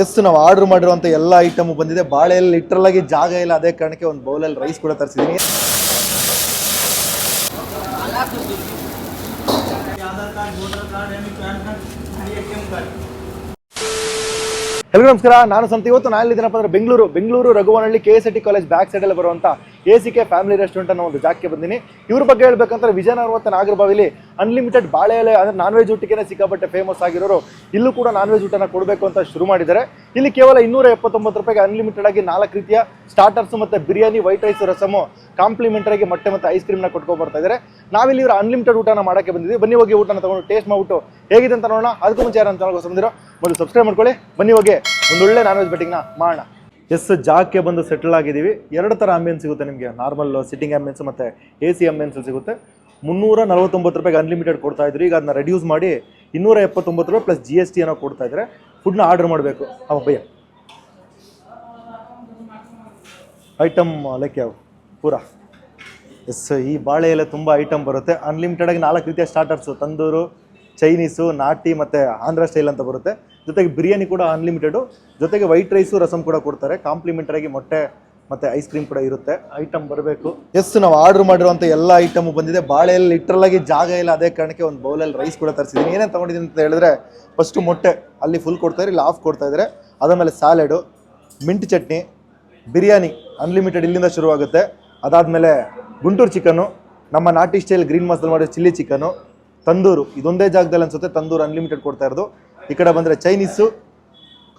S ನಾವು order ಮಾಡಿರುವಂಥ ಎಲ್ಲ ಐಟಮ್ ಬಂದಿದೆ. ಬಾಳೆಯಲ್ಲಿ ಲಿಟ್ರಲ್ ಆಗಿ ಜಾಗ ಇಲ್ಲ. ಅದೇ ಕಾರಣಕ್ಕೆ ಒಂದು ಬೌಲಲ್ಲಿ ರೈಸ್ ಕೂಡ ತರಿಸಿದ್ದೀನಿ Aadhaar card voter card M PAN card A T M card ಎಲ್ರಿಗೂ ನಮಸ್ಕಾರ. ನಾನು ಸಂತ. ಇವತ್ತು ನಾನು ಎಲ್ಲಿದ್ದೀನಪ್ಪ ಅಂದ್ರೆ Bengaluru. Bengaluru, Raghuvanahalli K S T college back ಸೈಡಲ್ಲಿ ಬರುವಂಥ A C K family restaurant ಅನ್ನೋ ಒಂದು ಜಾಗಕ್ಕೆ ಬಂದಿನಿ. ಇವ್ರ ಬಗ್ಗೆ ಹೇಳ್ಬೇಕಂದ್ರೆ ವಿಜಯನಗರ ಮತ್ತು ನಾಗರಬಾವಿಲಿ ಅನ್ಲಿಮಿಟೆಡ್ ಬಾಳೆ ಎಲೆ ಅಂದರೆ ನಾನ್ ವೆಜ್ ಊಟಕ್ಕೆ ಸಿಕ್ಕಾಪಟ್ಟೆ ಫೇಮಸ್ ಆಗಿರೋರು, ಇಲ್ಲೂ ಕೂಡ ನಾನ್ ವೆಜ್ ಊಟನ ಕೊಡಬೇಕು ಅಂತ ಶುರು ಮಾಡಿದ್ದಾರೆ. ಇಲ್ಲಿ ಕೇವಲ ಇನ್ನೂರ ಎಪ್ಪತ್ತೊಂಬತ್ತು ರೂಪಾಯಿಗೆ ಅನ್ಲಿಮಿಟೆಡ್ ಆಗಿ ನಾಲ್ಕು ರೀತಿಯ ಸ್ಟಾರ್ಟರ್ಸ್ ಮತ್ತು biryani white rice rasam complimentary ಆಗಿ ಮೊಟ್ಟೆ ಮತ್ತು ಐಸ್ ಕ್ರೀಮ್ನ ಕೊಟ್ಕೊಂಡು ಬರ್ತಾ ಇದ್ದಾರೆ. ನಾವಿಲ್ಲಿ ಇವರು ಅನ್ಲಿಮಿಟೆಡ್ ಊಟನ ಮಾಡೋಕ್ಕೆ ಬಂದಿದ್ದೀವಿ. ಬನ್ನಿ ಹೋಗಿ ಊಟನ ತಗೊಂಡು ಟೇಸ್ಟ್ ಮಾಡ್ಬಿಟ್ಟು ಹೇಗಿದೆ ಅಂತ ನೋಡೋಣ. ಅದಕ್ಕೂ ಮುಂಚೆ ಯಾರು ಅಂತ ಬಂದಿರೋ ಮೊದಲು ಸಬ್ಸ್ಕ್ರೈಬ್ ಮಾಡ್ಕೊಳ್ಳಿ. ಬನ್ನಿ ಹೋಗಿ ಒಂದು ಒಳ್ಳೆ ನಾನ್ ವೆಜ್ ಬೆಟ್ಟಿಂಗ್ನ ಮಾಡೋಣ. ಎಸ್, ಜಾಗಕ್ಕೆ ಬಂದು ಸೆಟಲ್ ಆಗಿದ್ದೀವಿ. ಎರಡು ಥರ ಆಂಬಿಯನ್ಸ್ ಸಿಗುತ್ತೆ ನಿಮಗೆ. ನಾರ್ಮಲ್ ಸಿಟ್ಟಿಂಗ್ ಆಂಬಿಯನ್ಸ್ ಮತ್ತು ಎ ಸಿ ಆಂಬಿಯನ್ಸ್ ಸಿಗುತ್ತೆ. ಮುನ್ನೂರ ನಲವತ್ತೊಂಬತ್ತು ರೂಪಾಯಿಗೆ ಅನ್ಲಿಮಿಟೆಡ್ ಕೊಡ್ತಾ ಇದ್ರು. ಈಗ ಅದನ್ನ ರೆಡ್ಯೂಸ್ ಮಾಡಿ ಇನ್ನೂರ ಎಪ್ಪತ್ತೊಂಬತ್ತು ರೂಪಾಯಿ ಪ್ಲಸ್ ಜಿ ಎಸ್ ಟಿ ಏನೋ ಕೊಡ್ತಾ ಇದ್ದಾರೆ ಫುಡ್ನ ಆರ್ಡರ್ ಮಾಡಬೇಕು. ಅವ ಭಯ ಐಟಮ್ ಲೈಕ್ ಯಾವ ಪೂರಾ. ಎಸ್ ಈ ಬಾಳೆ ಎಲೆ ತುಂಬ ಐಟಮ್ ಬರುತ್ತೆ. ಅನ್ಲಿಮಿಟೆಡ್ ಆಗಿ ನಾಲ್ಕು ರೀತಿಯ ಸ್ಟಾರ್ಟರ್ಸು ತಂದೂರು ಚೈನೀಸು ನಾಟಿ ಮತ್ತು ಆಂಧ್ರ ಸ್ಟೈಲ್ ಅಂತ ಬರುತ್ತೆ. ಜೊತೆಗೆ ಬಿರಿಯಾನಿ ಕೂಡ ಅನ್ಲಿಮಿಟೆಡು ಜೊತೆಗೆ ವೈಟ್ ರೈಸು ರಸಮ್ ಕೂಡ ಕೊಡ್ತಾರೆ. ಕಾಂಪ್ಲಿಮೆಂಟರಿ ಆಗಿ ಮೊಟ್ಟೆ ಮತ್ತು ಐಸ್ ಕ್ರೀಮ್ ಕೂಡ ಇರುತ್ತೆ. ಐಟಮ್ ಬರಬೇಕು. ಎಸ್ ನಾವು ಆರ್ಡರ್ ಮಾಡಿರುವಂಥ ಎಲ್ಲ ಐಟಮು ಬಂದಿದೆ. ಬಾಳೆಯಲ್ಲಿ ಲಿಟ್ರಲ್ ಆಗಿ ಜಾಗ ಇಲ್ಲ ಅದೇ ಕಾರಣಕ್ಕೆ ಒಂದು ಬೌಲಲ್ಲಿ ರೈಸ್ ಕೂಡ ತರಿಸಿದ್ದೀನಿ. ಏನೇನು ತೊಗೊಂಡಿದ್ದೀನಿ ಅಂತ ಹೇಳಿದ್ರೆ ಫಸ್ಟು ಮೊಟ್ಟೆ ಅಲ್ಲಿ ಫುಲ್ ಕೊಡ್ತಾರೆ ಇಲ್ಲಿ ಹಾಫ್ ಕೊಡ್ತಾ ಇದ್ರೆ ಅದಾದಮೇಲೆ salad mint chutney biryani unlimited ಇಲ್ಲಿಂದ ಶುರುವಾಗುತ್ತೆ. ಅದಾದಮೇಲೆ ಗುಂಟೂರು ಚಿಕನ್ನು ನಮ್ಮ ನಾಟಿ ಸ್ಟೈಲ್ ಗ್ರೀನ್ ಮಸಾಲ ಮಾಡಿರೋ ಚಿಲ್ಲಿ ಚಿಕನ್ನು ತಂದೂರು. ಇದೊಂದೇ ಜಾಗದಲ್ಲಿ ಅನ್ಸುತ್ತೆ ತಂದೂರು ಅನ್ಲಿಮಿಟೆಡ್ ಕೊಡ್ತಾ ಇರೋದು. ಈ ಕಡೆ ಬಂದರೆ ಚೈನೀಸು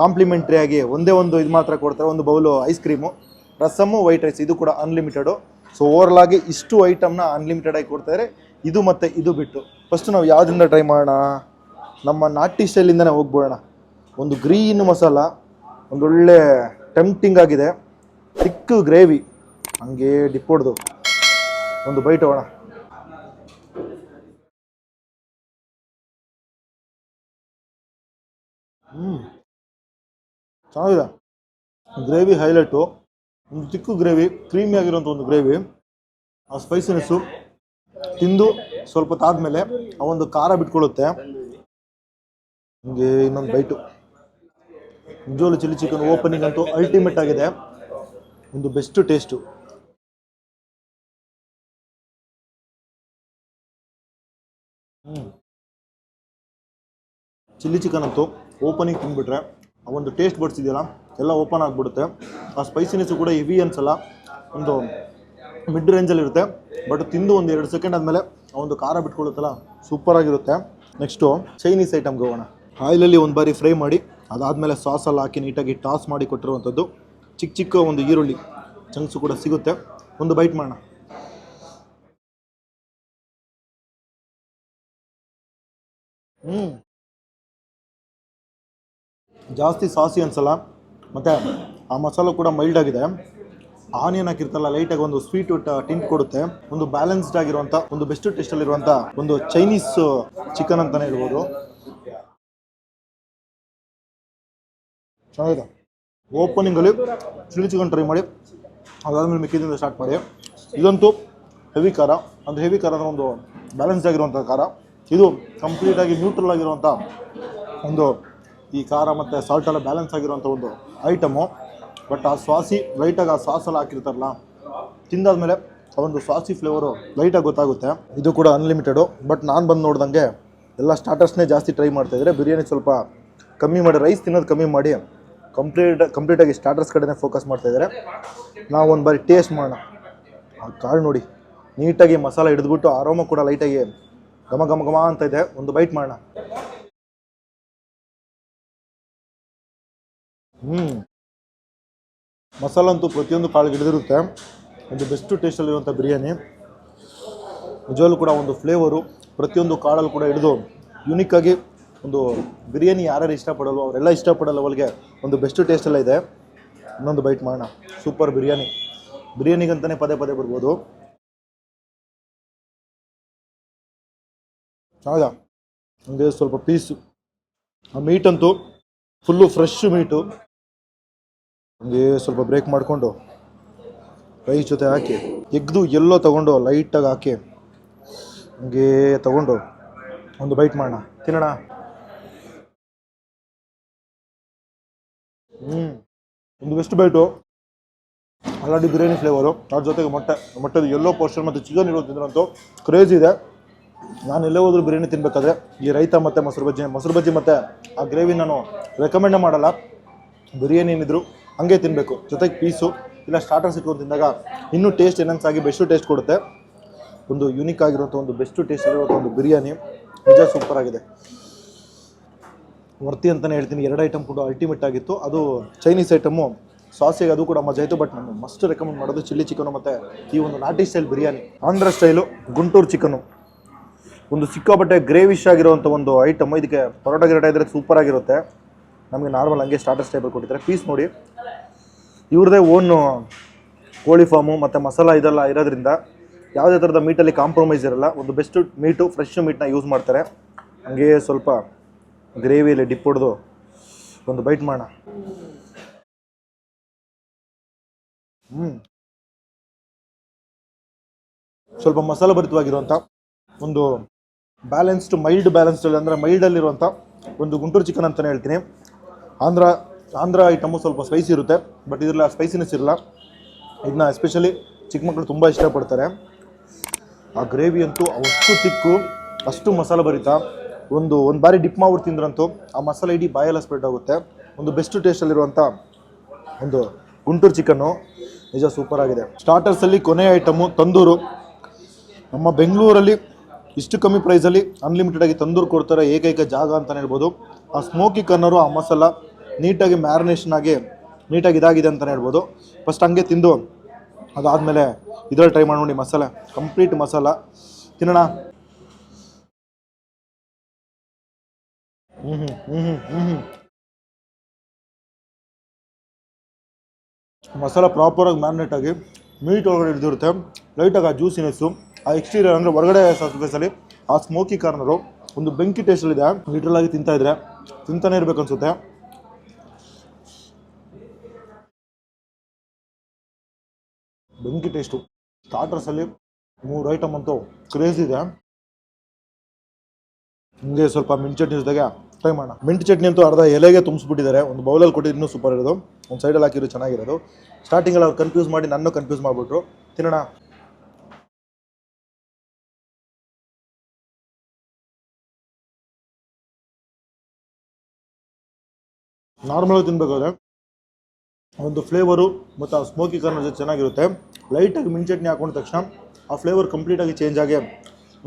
ಕಾಂಪ್ಲಿಮೆಂಟ್ರಿ ಆಗಿ ಒಂದೇ ಒಂದು ಇದು ಮಾತ್ರ ಕೊಡ್ತಾರೆ ಒಂದು bowl ice cream rasam white rice, ಇದು ಕೂಡ ಅನ್ಲಿಮಿಟೆಡು ಸೊ ಓವರ್ಲ್ ಆಗಿ ಇಷ್ಟು ಐಟಮ್ನ ಅನ್ಲಿಮಿಟೆಡ್ ಆಗಿ ಕೊಡ್ತಾರೆ ಇದು ಮತ್ತು ಇದು ಬಿಟ್ಟು. ಫಸ್ಟ್ ನಾವು ಯಾವುದರಿಂದ ಟ್ರೈ ಮಾಡೋಣ? ನಮ್ಮ ನಾಟಿ ಸ್ಟೈಲಿಂದನೇ ಹೋಗ್ಬಿಡೋಣ. ಒಂದು ಗ್ರೀನ್ ಮಸಾಲ ಒಂದೊಳ್ಳೆ ಟೆಂಪ್ಟಿಂಗ್ ಆಗಿದೆ. ತಿಕ್ಕು ಗ್ರೇವಿ ಹಂಗೆ ಡಿಪ್ ಹೊಡೆದು ಒಂದು ಬೈಟ್ ಹೋಗೋಣ. ಹ್ಞೂ ಚೆನ್ನಾಗಿದೆ. ಗ್ರೇವಿ ಹೈಲೈಟು ಒಂದು ಚಿಕ್ಕ ಗ್ರೇವಿ, ಕ್ರೀಮಿ ಆಗಿರೋಂಥ ಒಂದು ಗ್ರೇವಿ. ಆ ಸ್ಪೈಸಿನೆಸ್ಸು ತಿಂದು ಸ್ವಲ್ಪ ತಾದ್ಮೇಲೆ ಆ ಒಂದು ಖಾರ ಬಿಟ್ಕೊಳ್ಳುತ್ತೆ ನಿಮಗೆ ಇನ್ನೊಂದು ಬೈಟು ನಿಜವಾಗ್ಲೂ ಚಿಲ್ಲಿ ಚಿಕನ್ ಓಪನಿಂಗ್ ಅಂತೂ ಅಲ್ಟಿಮೇಟ್ ಆಗಿದೆ. ಒಂದು ಬೆಸ್ಟ್ ಟೇಸ್ಟು ಚಿಲ್ಲಿ ಚಿಕನ್ ಅಂತೂ ಓಪನಿಂಗ್ ತಿಂದ್ಬಿಟ್ರೆ ಒಂದು ಟೇಸ್ಟ್ ಬಡ್ಸ್ ಇದೆಯಲ್ಲ, ಎಲ್ಲ ಓಪನ್ ಆಗಿಬಿಡುತ್ತೆ. ಆ ಸ್ಪೈಸಿನೆಸ್ಸು ಕೂಡ ಹೆವಿ ಅನ್ಸಲ್ಲ, ಒಂದು ಮಿಡ್ ರೇಂಜಲ್ಲಿರುತ್ತೆ ಬಟ್ ತಿಂದು ಒಂದು ಎರಡು ಸೆಕೆಂಡ್ ಆದಮೇಲೆ ಆ ಒಂದು ಖಾರ ಬಿಟ್ಕೊಳ್ಳುತ್ತಲ್ಲ ಸೂಪರಾಗಿರುತ್ತೆ ನೆಕ್ಸ್ಟು ಚೈನೀಸ್ ಐಟಮ್ಗೆ ಹೋಗೋಣ. ಆಯಿಲಲ್ಲಿ ಒಂದು ಬಾರಿ ಫ್ರೈ ಮಾಡಿ, ಅದಾದಮೇಲೆ ಸಾಸಲ್ಲಿ ಹಾಕಿ ನೀಟಾಗಿ ಟಾಸ್ ಮಾಡಿ ಕೊಟ್ಟಿರುವಂಥದ್ದು. ಚಿಕ್ಕ ಚಿಕ್ಕ ಒಂದು ಈರುಳ್ಳಿ ಚಂಕ್ಸು ಕೂಡ ಸಿಗುತ್ತೆ. ಒಂದು ಬೈಟ್ ಮಾಡೋಣ. ಹ್ಞೂ ಜಾಸ್ತಿ ಸಾಸಿ ಅನ್ಸಲ್ಲ. ಮತ್ತು ಆ ಮಸಾಲ ಕೂಡ ಮೈಲ್ಡ್ ಆಗಿದೆ. ಆನಿಯನ್ ಹಾಕಿರ್ತಲ್ಲ ಲೈಟಾಗಿ ಒಂದು ಸ್ವೀಟ್ ಟಿಂಟ್ ಕೊಡುತ್ತೆ. ಒಂದು ಬ್ಯಾಲೆನ್ಸ್ಡ್ ಆಗಿರುವಂಥ ಒಂದು ಬೆಸ್ಟ್ ಟೇಸ್ಟಲ್ಲಿರುವಂಥ ಒಂದು ಚೈನೀಸ್ ಚಿಕನ್ ಅಂತಲೇ ಹೇಳ್ಬೋದು. ಚೆನ್ನಾಗಿದೆ. ಓಪನಿಂಗಲ್ಲಿ ಚಿಲ್ಲಿ ಚಿಕನ್ ಟ್ರೈ ಮಾಡಿ, ಅದಾದಮೇಲೆ ಮಿಕ್ಕಿದಿಂದ ಸ್ಟಾರ್ಟ್ ಮಾಡಿ. ಇದಂತೂ ಹೆವಿ ಖಾರ. ಅಂದರೆ ಹೆವಿ ಖಾರ ಅಂದರೆ ಒಂದು ಬ್ಯಾಲೆನ್ಸ್ಡ್ ಆಗಿರುವಂಥ ಖಾರ. ಇದು ಕಂಪ್ಲೀಟಾಗಿ ನ್ಯೂಟ್ರಲ್ ಆಗಿರುವಂಥ ಒಂದು ಈ ಖಾರ ಮತ್ತು ಸಾಲ್ಟ್ ಎಲ್ಲ ಬ್ಯಾಲೆನ್ಸ್ ಆಗಿರುವಂಥ ಒಂದು ಐಟಮು ಬಟ್ ಆ ಸ್ವಾಸಿ ಲೈಟಾಗಿ ಆ ಸಾಸೆಲ್ಲ ಹಾಕಿರ್ತಾರಲ್ಲ, ತಿಂದಾದ್ಮೇಲೆ ಆ ಒಂದು ಸ್ವಾಸಿ ಫ್ಲೇವರು ಲೈಟಾಗಿ ಗೊತ್ತಾಗುತ್ತೆ. ಇದು ಕೂಡ ಅನ್ಲಿಮಿಟೆಡು ಬಟ್ ನಾನು ಬಂದು ನೋಡ್ದಂಗೆ ಎಲ್ಲ ಸ್ಟಾರ್ಟರ್ಸ್ನೇ ಜಾಸ್ತಿ ಟ್ರೈ ಮಾಡ್ತಾಯಿದ್ರೆ ಬಿರಿಯಾನಿ ಸ್ವಲ್ಪ ಕಮ್ಮಿ ಮಾಡಿ ರೈಸ್ ತಿನ್ನೋದು ಕಮ್ಮಿ ಮಾಡಿ ಕಂಪ್ಲೀಟ್ ಕಂಪ್ಲೀಟಾಗಿ ಸ್ಟಾರ್ಟರ್ಸ್ ಕಡೆನೇ ಫೋಕಸ್ ಮಾಡ್ತಾಯಿದ್ದಾರೆ ನಾವು ಒಂದು ಬಾರಿ ಟೇಸ್ಟ್ ಮಾಡೋಣ. ಆ ಕಾಳು ನೋಡಿ ನೀಟಾಗಿ ಮಸಾಲ ಹಿಡಿದ್ಬಿಟ್ಟು ಆರೋಮ ಕೂಡ ಲೈಟಾಗಿ ಘಮ ಘಮ ಘಮ ಅಂತ ಇದೆ. ಒಂದು ಬೈಟ್ ಮಾಡೋಣ. ಹ್ಞೂ ಮಸಾಲ ಅಂತೂ ಪ್ರತಿಯೊಂದು ಕಾಳು ಹಿಡಿದಿರುತ್ತೆ. ಒಂದು ಬೆಸ್ಟ್ ಟೇಸ್ಟಲ್ಲಿರುವಂಥ ಬಿರಿಯಾನಿ. ನಿಜವಲ್ಲೂ ಕೂಡ ಒಂದು ಫ್ಲೇವರು ಪ್ರತಿಯೊಂದು ಕಾಳಲ್ಲಿ ಕೂಡ ಹಿಡಿದು ಯುನಿಕ್ಕಾಗಿ ಒಂದು ಬಿರಿಯಾನಿ ಯಾರ್ಯಾರು ಇಷ್ಟಪಡಲ್ಲ ಅವರೆಲ್ಲ ಇಷ್ಟಪಡಲ್ಲ ಅವಳಿಗೆ ಒಂದು ಬೆಸ್ಟ್ ಟೇಸ್ಟೆಲ್ಲ ಇದೆ. ಇನ್ನೊಂದು ಬೈಟ್ ಮಾಡೋಣ. ಸೂಪರ್ ಬಿರಿಯಾನಿ. ಬಿರಿಯಾನಿಗಂತಲೇ ಪದೇ ಪದೇ ಬರ್ಬೋದು. ಹೌದಾ ಹಂಗೆ ಸ್ವಲ್ಪ ಪೀಸು ಆ ಮೀಟ್ ಅಂತೂ ಫುಲ್ಲು ಫ್ರೆಶ್ ಮೀಟು ಹಂಗೆ ಸ್ವಲ್ಪ ಬ್ರೇಕ್ ಮಾಡಿಕೊಂಡು ರೈಸ್ ಜೊತೆ ಹಾಕಿ, ಎಗ್ದು ಎಲ್ಲೋ ತೊಗೊಂಡು ಲೈಟಾಗಿ ಹಾಕಿ, ಹಂಗೆ ತೊಗೊಂಡು ಒಂದು ಬೈಟ್ ಮಾಡೋಣ. ತಿನ್ನೋಣ? ಹ್ಞೂ ಒಂದು ಬೆಸ್ಟ್ ಬೈಟು ಅಲ್ಲಾಡಿ ಬಿರಿಯಾನಿ ಫ್ಲೇವರು ಅದ್ರ ಜೊತೆಗೆ ಮೊಟ್ಟೆ. ಮೊಟ್ಟೆದು ಎಲ್ಲೋ ಪೋರ್ಷನ್ ಮತ್ತು ಚಿಕನ್ ಇರೋದು ತಿಂದ್ರಂತೂ ಕ್ರೇಜ್ ಇದೆ. ನಾನು ಎಲ್ಲೇ ಹೋದ್ರೂ ಬಿರಿಯಾನಿ ತಿನ್ಬೇಕಾದ್ರೆ ಈ ರೈತ ಮತ್ತು ಮೊಸರು ಬಜ್ಜಿ ಮೊಸರು ಬಜ್ಜಿ ಮತ್ತು ಆ ಗ್ರೇವಿ ನಾನು ರೆಕಮೆಂಡೇ ಮಾಡಲ್ಲ. ಬಿರಿಯಾನಿ ಏನಿದ್ರು ಹಂಗೆ ತಿನ್ನಬೇಕು ಜೊತೆಗೆ ಪೀಸು, ಇಲ್ಲ ಸ್ಟಾರ್ಟರ್ಸ್ ಇಟ್ಕೊಂಡು ತಿಂದಾಗ ಇನ್ನೂ ಟೇಸ್ಟ್ ಎನನ್ಸ್ ಆಗಿ ಬೆಸ್ಟು ಟೇಸ್ಟ್ ಕೊಡುತ್ತೆ. ಒಂದು ಯುನಿಕ್ ಆಗಿರುವಂಥ ಒಂದು ಬೆಸ್ಟು ಟೇಸ್ಟ್ ಆಗಿರುವಂಥ ಒಂದು ಬಿರಿಯಾನಿ. ನಿಜ ಸೂಪರ್ ಆಗಿದೆ. ವರ್ತಿ ಅಂತಲೇ ಹೇಳ್ತೀನಿ, ಎರಡು ಐಟಮ್ ಕೂಡ ಅಲ್ಟಿಮೇಟ್ ಆಗಿತ್ತು. ಅದು ಚೈನೀಸ್ ಐಟಮು ಸಾಸಿಗೆ ಅದು ಕೂಡ ಮಜಾ ಆಯಿತು ಬಟ್ ನಾನು ಮಸ್ಟ್ ರೆಕಮೆಂಡ್ ಮಾಡೋದು ಚಿಲ್ಲಿ ಚಿಕನು ಮತ್ತು ಈ ಒಂದು ನಾಟಿ style biryani. Andhra style Guntur chicken ಒಂದು ಸಿಕ್ಕಾಪಟ್ಟೆ ಗ್ರೇವಿಶ್ ಆಗಿರುವಂಥ ಒಂದು ಐಟಮ್ ಇದಕ್ಕೆ ಪರೋಟ ಗಿರೋಟ ಇದ್ರೆ ಸೂಪರ್ ಆಗಿರುತ್ತೆ. ನಮಗೆ ನಾರ್ಮಲ್ ಹಂಗೆ ಸ್ಟಾರ್ಟರ್ಸ್ ಟೈಪಲ್ಲಿ ಕೊಟ್ಟಿದ್ದಾರೆ. ಪೀಸ್ ನೋಡಿ. ಇವ್ರದೇ ಓನು ಕೋಳಿ ಫಾರ್ಮು ಮತ್ತು ಮಸಾಲ ಇದೆಲ್ಲ ಇರೋದ್ರಿಂದ ಯಾವುದೇ ಥರದ ಮೀಟಲ್ಲಿ ಕಾಂಪ್ರಮೈಸ್ ಇರಲ್ಲ. ಒಂದು ಬೆಸ್ಟ್ ಮೀಟು ಫ್ರೆಶ್ ಮೀಟನ್ನ ಯೂಸ್ ಮಾಡ್ತಾರೆ. ಹಂಗೆ ಸ್ವಲ್ಪ ಗ್ರೇವಿಯಲ್ಲಿ ಡಿಪ್ ಹೊಡೆದು ಒಂದು ಬೈಟ್ ಮಾಡೋಣ. ಹ್ಞೂ ಸ್ವಲ್ಪ ಮಸಾಲ ಭರಿತವಾಗಿರುವಂಥ ಒಂದು ಬ್ಯಾಲೆನ್ಸ್ಡ್ ಮೈಲ್ಡ್ ಬ್ಯಾಲೆನ್ಸ್ಡ್ ಅಂದರೆ ಮೈಲ್ಡಲ್ಲಿರುವಂಥ ಒಂದು ಗುಂಟೂರು ಚಿಕನ್ ಅಂತಲೇ ಹೇಳ್ತೀನಿ. ಆಂಧ್ರ ಆಂಧ್ರ ಐಟಮು ಸ್ವಲ್ಪ ಸ್ಪೈಸಿ ಇರುತ್ತೆ ಬಟ್ ಇದರಲ್ಲಿ ಸ್ಪೈಸಿನೆಸ್ ಇರಲ್ಲ. ಇದನ್ನ ಎಸ್ಪೆಷಲಿ ಚಿಕ್ಕ ಮಕ್ಕಳು ತುಂಬ ಇಷ್ಟಪಡ್ತಾರೆ. ಆ ಗ್ರೇವಿ ಅಂತೂ ಅಷ್ಟು ತಿಕ್ಕು, ಅಷ್ಟು ಮಸಾಲ ಭರಿತ. ಒಂದು ಒಂದು ಬಾರಿ ಡಿಪ್ ಮಾಡ್ಬಿಟ್ಟು ತಿಂದ್ರಂತೂ ಆ ಮಸಾಲೆ ಇಡೀ ಬಾಯೆಲ್ಲ ಸ್ಪ್ರೆಡ್ ಆಗುತ್ತೆ. ಒಂದು ಬೆಸ್ಟ್ ಟೇಸ್ಟಲ್ಲಿರುವಂಥ ಒಂದು ಗುಂಟೂರು ಚಿಕನ್ನು ನಿಜ ಸೂಪರ್ ಆಗಿದೆ. ಸ್ಟಾರ್ಟರ್ಸಲ್ಲಿ ಕೊನೆಯ ಐಟಮು ತಂದೂರು. ನಮ್ಮ ಬೆಂಗಳೂರಲ್ಲಿ ಇಷ್ಟು ಕಮ್ಮಿ ಪ್ರೈಸಲ್ಲಿ ಅನ್ಲಿಮಿಟೆಡ್ ಆಗಿ ತಂದೂರು ಕೊಡ್ತಾರೆ ಏಕೈಕ ಜಾಗ ಅಂತಲೇ ಹೇಳ್ಬೋದು. ಆ ಸ್ಮೋಕಿ ಕನ್ನರು ಆ ಮಸಾಲ ನೀಟಾಗಿ ಮ್ಯಾರಿನೇಷನ್ ಆಗಿ ನೀಟಾಗಿ ಇದಾಗಿದೆ ಅಂತಲೇ ಹೇಳ್ಬೋದು. ಫಸ್ಟ್ ಹಂಗೆ ತಿಂದು ಅದಾದಮೇಲೆ ಇದರಲ್ಲಿ ಟ್ರೈ ಮಾಡಿ ನೋಡಿ ಮಸಾಲೆ ಕಂಪ್ಲೀಟ್ ಮಸಾಲ. ತಿನ್ನೋಣ. ಹ್ಞೂ ಹ್ಞೂ ಹ್ಞೂ ಹ್ಞೂ ಹ್ಞೂ ಮಸಾಲ ಪ್ರಾಪರಾಗಿ ಮ್ಯಾರಿನೇಟ್ ಆಗಿ ಮೀಟ್ ಒಳಗಡೆ ಹಿಡಿದಿರುತ್ತೆ. ಲೈಟಾಗಿ ಆ ಜ್ಯೂಸಿನೆಸ್ಸು ಆ ಎಕ್ಸ್ಟೀರಿಯರ್ ಅಂದರೆ ಹೊರಗಡೆ ಸರ್ಫೇಸಲ್ಲಿ ಆ ಸ್ಮೋಕಿ ಕಾರ್ನರು ಒಂದು ಬೆಂಕಿ ಟೇಸ್ಟಲ್ಲಿದೆ ಲಿಟ್ರಲ್ ಆಗಿ ತಿಂತಾ ಇದ್ರೆ ತಿಂತಾನೆ ಇರಬೇಕು ಅನ್ಸುತ್ತೆ. ಬೆಂಕಿ ಟೇಸ್ಟು ಸ್ಟಾರ್ಟರ್ಸಲ್ಲಿ ಮೂರು ಐಟಮ್ ಅಂತೂ ಕ್ರೇಜ್ ಇದೆ. ಹಿಂಗೆ ಸ್ವಲ್ಪ ಮಿಂಟ್ ಚಟ್ನಿ ಜೊತೆಗೆ ಟ್ರೈ ಮಾಡೋಣ. ಮಿಂಟ್ ಚಟ್ನಿ ಅಂತೂ ಅರ್ಧ ಎಲೆಗೆ ತುಂಬಿಸ್ಬಿಟ್ಟಿದ್ದಾರೆ. ಒಂದು ಬೌಲಲ್ಲಿ ಕೊಟ್ಟಿದ್ದು ಇನ್ನೂ ಸೂಪರ್ ಇರೋದು. ಒಂದು ಸೈಡಲ್ಲಿ ಹಾಕಿರೋ ಚೆನ್ನಾಗಿರೋದು. ಸ್ಟಾರ್ಟಿಂಗಲ್ಲಿ ಅವ್ರು ಕನ್ಫ್ಯೂಸ್ ಮಾಡಿ ನನ್ನ ಕನ್ಫ್ಯೂಸ್ ಮಾಡಿಬಿಟ್ರು. ತಿನ್ನೋಣ. ನಾರ್ಮಲಾಗಿ ತಿನ್ಬೇಕಾದ್ರೆ ಒಂದು ಫ್ಲೇವರು ಮತ್ತು ಆ ಸ್ಮೋಕಿ ಕರ್ನ ಜೊತೆ ಚೆನ್ನಾಗಿರುತ್ತೆ. ಲೈಟಾಗಿ ಮಿಂಚಟ್ನಿ ಹಾಕೊಂಡ ತಕ್ಷಣ ಆ ಫ್ಲೇವರ್ ಕಂಪ್ಲೀಟಾಗಿ ಚೇಂಜ್ ಆಗಿ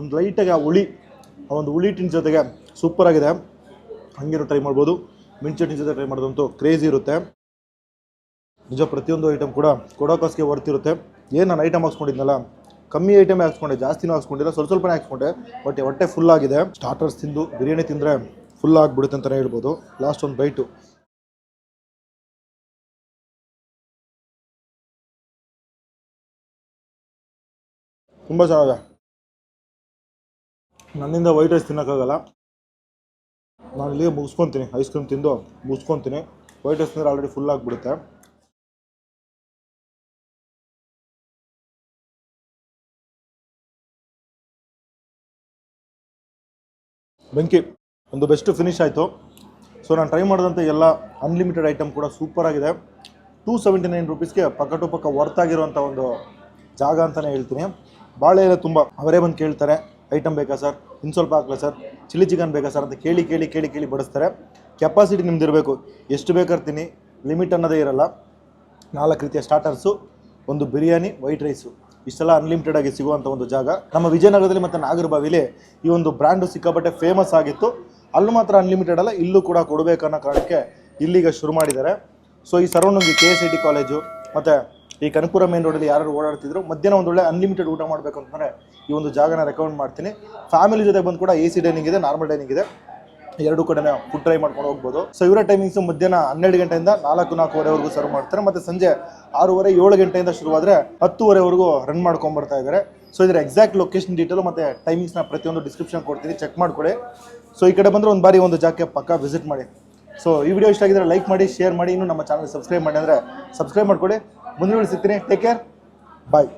ಒಂದು ಲೈಟಾಗಿ ಆ ಹುಳಿ, ಆ ಒಂದು ಹುಳಿ ಟಿನ್ ಜೊತೆಗೆ ಸೂಪರ್ ಆಗಿದೆ. ಹಂಗೇನು ಟ್ರೈ ಮಾಡ್ಬೋದು. ಮಿಂಚಟ್ನಿ ಜೊತೆ ಟ್ರೈ ಮಾಡೋದಂತೂ ಕ್ರೇಜಿ ಇರುತ್ತೆ. ನಿಜ ಪ್ರತಿಯೊಂದು ಐಟಮ್ ಕೂಡ ಕೊಡೋಕೋಸ್ಗೆ ವರ್ತಿರುತ್ತೆ ಏನು ನಾನು ಐಟಮ್ ಹಾಕ್ಸ್ಕೊಂಡಿದ್ನಲ್ಲ, ಕಮ್ಮಿ ಐಟಮೇ ಹಾಕ್ಸ್ಕೊಂಡೆ, ಜಾಸ್ತಿನೂ ಹಾಕ್ಸ್ಕೊಂಡಿಲ್ಲ, ಸ್ವಲ್ಪ ಸ್ವಲ್ಪನೇ ಹಾಕ್ಸ್ಕೊಂಡೆ ಬಟ್ ಹೊಟ್ಟೆ ಫುಲ್ ಆಗಿದೆ. ಸ್ಟಾರ್ಟರ್ಸ್ ತಿಂದು, ಬಿರಿಯಾನಿ ತಿಂದರೆ ಫುಲ್ ಆಗಿಬಿಡುತ್ತೆ ಅಂತಲೇ ಹೇಳ್ಬೋದು. ಲಾಸ್ಟ್ ಒಂದು ಬೈಟು ತುಂಬ ಚೆನ್ನಾಗಿದೆ. ನನ್ನಿಂದ ವೈಟ್ ರೈಸ್ ತಿನ್ನೋಕ್ಕಾಗಲ್ಲ. ನಾನು ಇಲ್ಲಿಗೆ ಮುಗಿಸ್ಕೊತೀನಿ. ಐಸ್ ಕ್ರೀಮ್ ತಿಂದು ಮುಗಿಸ್ಕೊತೀನಿ. ವೈಟ್ ರೈಸ್ ತಿಂದರೆ ಆಲ್ರೆಡಿ ಫುಲ್ ಆಗಿಬಿಡುತ್ತೆ. ಬೆಂಕಿ, ಒಂದು ಬೆಸ್ಟ್ ಫಿನಿಶ್ ಆಯಿತು. ಸೊ ನಾನು ಟ್ರೈ ಮಾಡಿದಂಥ ಎಲ್ಲ ಅನ್ಲಿಮಿಟೆಡ್ ಐಟಮ್ ಕೂಡ ಸೂಪರ್ ಆಗಿದೆ. ಟೂ ಸೆವೆಂಟಿ ನೈನ್ ರುಪೀಸ್ಗೆ ಪಕ್ಕ ಟು ಪಕ್ಕ ವರ್ತ್ ಆಗಿರುವಂಥ ಒಂದು ಜಾಗ ಅಂತಲೇ ಹೇಳ್ತೀನಿ. ಬಾಳೆ ಎಲೆ ತುಂಬ ಅವರೇ ಬಂದು ಕೇಳ್ತಾರೆ ಐಟಮ್ ಬೇಕಾ ಸರ್? ಇನ್ನು ಸ್ವಲ್ಪ ಹಾಕ್ಲಾ ಸರ್? ಚಿಲ್ಲಿ ಚಿಕನ್ ಬೇಕಾ ಸರ್? ಅಂತ ಕೇಳಿ ಕೇಳಿ ಕೇಳಿ ಕೇಳಿ ಬಡಿಸ್ತಾರೆ. ಕೆಪಾಸಿಟಿ ನಿಮ್ದು ಇರಬೇಕು. ಎಷ್ಟು ಬೇಕಾರ್ತೀನಿ ಲಿಮಿಟ್ ಅನ್ನೋದೇ ಇರಲ್ಲ. ನಾಲ್ಕು ರೀತಿಯ ಸ್ಟಾರ್ಟರ್ಸು, ಒಂದು ಬಿರಿಯಾನಿ, ವೈಟ್ ರೈಸು. ಇಷ್ಟೆಲ್ಲ ಅನ್ಲಿಮಿಟೆಡ್ ಆಗಿ ಸಿಗುವಂಥ ಒಂದು ಜಾಗ. ನಮ್ಮ ವಿಜಯನಗರದಲ್ಲಿ ಮತ್ತು ನಾಗರಬಾವಿಲಿ ಈ ಒಂದು ಬ್ರ್ಯಾಂಡು ಸಿಕ್ಕಾಪಟ್ಟೆ ಫೇಮಸ್ ಆಗಿತ್ತು. ಅಲ್ಲೂ ಮಾತ್ರ ಅನ್ಲಿಮಿಟೆಡ್ ಅಲ್ಲ, ಇಲ್ಲೂ ಕೂಡ ಕೊಡಬೇಕನ್ನೋ ಕಾರಣಕ್ಕೆ ಇಲ್ಲಿಗೆ ಶುರು ಮಾಡಿದ್ದಾರೆ. ಸೊ ಈ surrounding K S I T college ಮತ್ತು ಈ ಕನಕಪುರ ಮೇನ್ ರೋಡಲ್ಲಿ ಯಾರು ಓಡಾಡ್ತಿದ್ರು, ಮಧ್ಯಾಹ್ನ ಒಂದು ಒಳ್ಳೆ ಅನ್ಲಿಮಿಟೆಡ್ ಊಟ ಮಾಡಬೇಕು ಅಂತಂದರೆ ಈ ಒಂದು ಜಾಗನ ರೆಕಮೆಂಡ್ ಮಾಡ್ತೀನಿ. ಫ್ಯಾಮಿಲಿ ಜೊತೆ ಬಂದು ಕೂಡ ಎ ಸಿ ಡೈನಿಂಗ್ ಇದೆ ನಾರ್ಮಲ್ ಡೈನಿಂಗ್ ಇದೆ. ಎರಡು ಕಡೆ ಫುಡ್ ಟ್ರೈ ಮಾಡ್ಕೊಂಡು ಹೋಗ್ಬೋದು. ಸೊ ಇವರ ಟೈಮಿಂಗ್ಸು ಮಧ್ಯಾಹ್ನ ಹನ್ನೆರಡು ಗಂಟೆಯಿಂದ ನಾಲ್ಕು ನಾಲ್ಕೂವರೆವರೆಗೂ ಸರ್ವ್ ಮಾಡ್ತಾರೆ. ಮತ್ತು ಸಂಜೆ ಆರೂವರೆ, ಏಳು ಗಂಟೆಯಿಂದ ಶುರುವಾದರೆ ಹತ್ತುವರೆವರೆಗೂ ರನ್ ಮಾಡ್ಕೊಂಬರ್ತಾ ಇದ್ದಾರೆ ಸೊ ಇದರ ಎಕ್ಸಾಕ್ಟ್ ಲೊಕೇಶನ್ ಡೀಟೇಲು ಮತ್ತು ಟೈಮಿಂಗ್ಸ್ನ ಪ್ರತಿಯೊಂದು ಡಿಸ್ಕ್ರಿಪ್ಷನ್ ಕೊಡ್ತೀನಿ. ಚೆಕ್ ಮಾಡ್ಕೊಳ್ಳಿ. ಸೊ ಈ ಕಡೆ ಬಂದರೆ ಒಂದು ಬಾರಿ ಒಂದು ಜಾಗಕ್ಕೆ ಪಕ್ಕ ವಿಸಿಟ್ ಮಾಡಿ. ಸೊ ಈ ವಿಡಿಯೋ ಇಷ್ಟ ಆಗಿದ್ರೆ ಲೈಕ್ ಮಾಡಿ ಶೇರ್ ಮಾಡಿ. ಇನ್ನು ನಮ್ಮ ಚಾನಲ್ ಸಬ್ಸ್ಕ್ರೈಬ್ ಮಾಡಿ ಅಂದರೆ ಸಬ್ಸ್ಕ್ರೈಬ್ ಮಾಡ್ಕೊಳ್ಳಿ. ಮುಂದಿನ ಸಿಗ್ತೀನಿ ಟೇಕ್ ಕೇರ್ ಬಾಯ್